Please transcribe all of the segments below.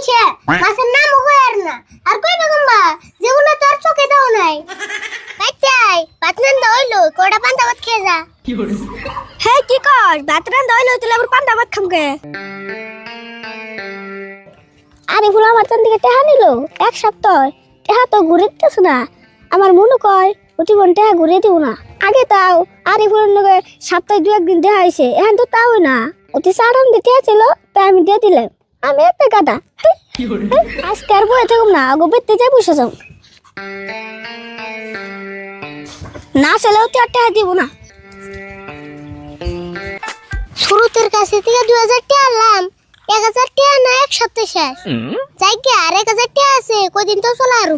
ইলছে মাছের নাম কই আর না। আর কই বেগম্বা যেগুলো তোর চোখে দাও নাই। কাইতাই পাতনান দইলো কোড়া পান্তা ভাত খেয়ে যা। হে কি কর ভাত রান্ধা হইল তুই আবার পান্তা ভাত খামকে আরে ফুল আমার তান দিকে টেহা নিল এক সপ্তাহ। টেহা তো ঘুরে দিতেছ না। আমার মনে কয় অতি বোন টেহা ঘুরে দিব না। আগে তাও আরে ফুলের লগে সপ্তাহে দু একদিন দেখা হয়েছে এখন তো তাও না। অতি সাড়ান দিতে ছিল তাই আমি দিয়ে দিলাম। আমি একটা গাদা আজকে আর বয়ে থাকুম না, আগো বেতে যাই, বসে যাও না চলেও তো টেহা দিব না। শুরুতের কাছে থেকে দুই হাজার টাকা আনলাম। এক হাজার টাকা না, এক সপ্তাহ শেষ। যাই কি আর এক হাজার টাকা আছে, কদিন তো চলে আরও।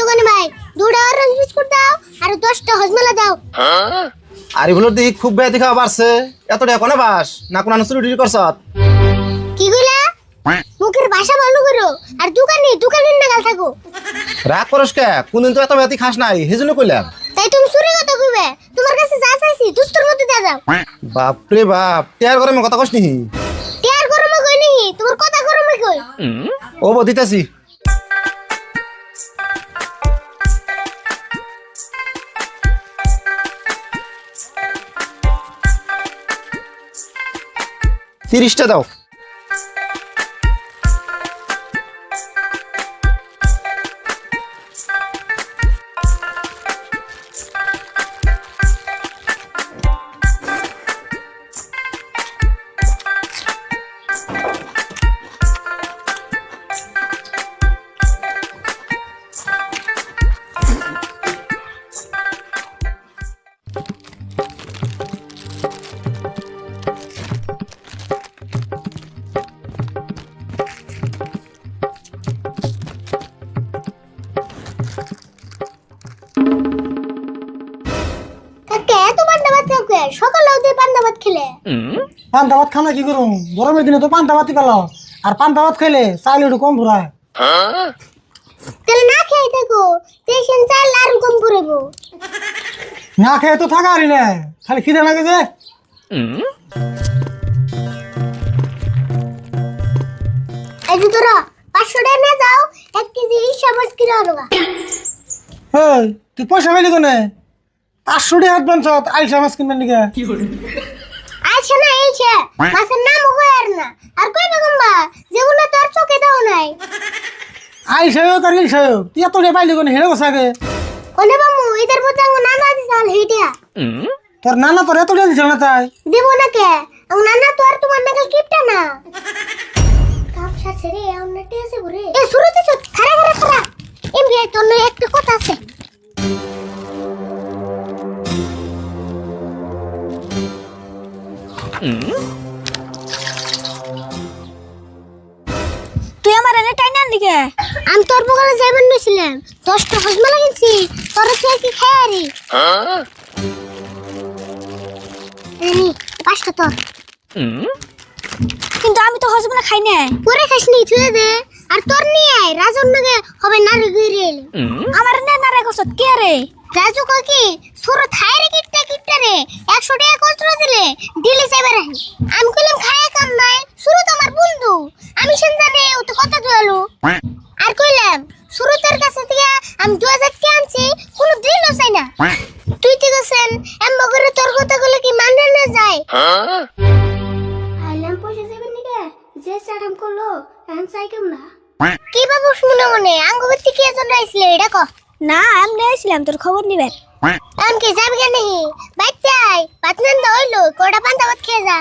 দোকানে ভাই। দুটা অরেঞ্জ বিস্কুট দাও আর দশটা হজমালা দাও। আর এগুলোর দিকে খুব বেয়া দেখা বাড়ছে। এত টাকা কোনে বাস? না কোন চুরি টুরি করছত কি কইলা? মুখের ভাষা ভালো করো আর দোকানে দোকানের নাগাল থাকো। রাগ করস কে? কোনদিন তো এত বেয়াতি খাস নাই সেজন্য কইলাম। তাই তুমি চুরি কথা কইবে। তোমার কাছে যা চাইছি দুস্তর মধ্যে দিয়ে দাও। বাপরে বাপ টিয়ার করে কথা কস নি টিয়ার গরমে কই নি তোমার কথা গরমে কই? ও বো তিরিশটা দাও। সকালেও দিয়ে পান্তা ভাত খেলে। পান্তা ভাত খানা কি করুম? গরমের দিনে তো পান্তা ভাতই পেলাম আর পান্তা ভাত খাইলে চাইলে একটু কম ফুরায় তাহলে না খেয়ে থাকো টেনশন চাল আর কম করব না খেয়ে তো থাকা আরি না। খালি খিদে লাগে যে। এই যে তোরা পাঁচশো টাকা নিয়ে যাও এক কেজি হিসাব কিলো আনবা এই তুই পয়সা পেলি কোনে? পাঁচশো টাকা অ্যাডভান্স আইসা মাছ কিনবেন নাকি আচ্ছা না এইছে মাছের নাম আর না। আর কই বেগম্বা যেগুলো তোর চোখে দাও নাই। আইসা হোক আর হোক তুই এত টাকা পাইলি কোনে হেরে বসে আগে। কোনে বামু এদের মধ্যে আঙ্গু নানা দিছাল হেটিয়া তোর নানা তোর এত দিছিল না তাই? দেব না কে? আঙ্গু নানা তো আর তোমার নাগাল কিপটা না। কাপ সারছে রে আমরা টেসে ঘুরে এ চুপ খারা খারা খারা এমবি তোর একটা কথা আছে। দিকে আমি তোর বগলে যাইবেন নিছিলাম দশটা হজমালা কিনছি তোর কি খাই আরি এই পাঁচটা তোর। কিন্তু আমি তো হজমলা খাই না পরে খাস নি দে। আর তোর নিয়ে আয় রাজুর নাগে হবে নারী গিরে আমার নে না রে কসত কে রে? রাজু কই কি সুর থাই রে কিটটা কিটটা রে। একশো টাকা কচরা দিলে? দিলে যাবে আমি কইলাম খায় কাম নাই সুরু তো আমার বন্ধু আমি সেন জানে ও তো কথা দুয়ালো আর কইলাম সুরতের কাছে থেকে আমি দু হাজার টাকা আনছি কোনো দিনও চাই না। তুই ঠিক আছেন? এম্বা করে তোর কথা গুলো কি মানে না যায়? আইলাম পয়সা যাবেন নিকে? যে সারাম করল এখন চাই কেম না। কি বাবু শুনে মনে আঙ্গবর্তী কি এজন আইছিল এটা কহ না আমি নিয়েছিলাম তোর খবর নিবেন। এমনকি যাবি কেন বাচ্চাই পাতনান দইলো কোড়া পান্তা ভাত খেয়ে যা।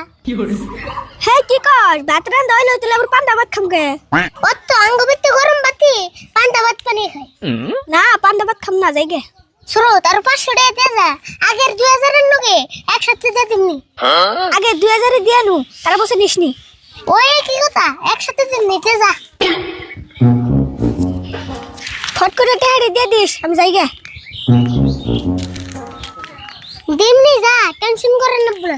হে কি কর ভাত রান্ধা হইল তুই আবার পান্তা ভাত খামকে? অত আঙ্গ বিত্তে গরম বাতি পান্তা ভাত পানি খাই না পান্তা ভাত খাম না যাইগে। স্রোত আর পাঁচশো টাকা দিয়ে যা। আগের দুই হাজারের নগে একসাথে দিয়ে দিমনি। আগে দুই হাজারে দিয়ে নু তার বসে নিসনি। ওই কি কথা একসাথে দিন নিতে যা। ফট করে টেহারি দিয়ে দিস আমি যাইগে। দিমনি যা টেনশন করেন না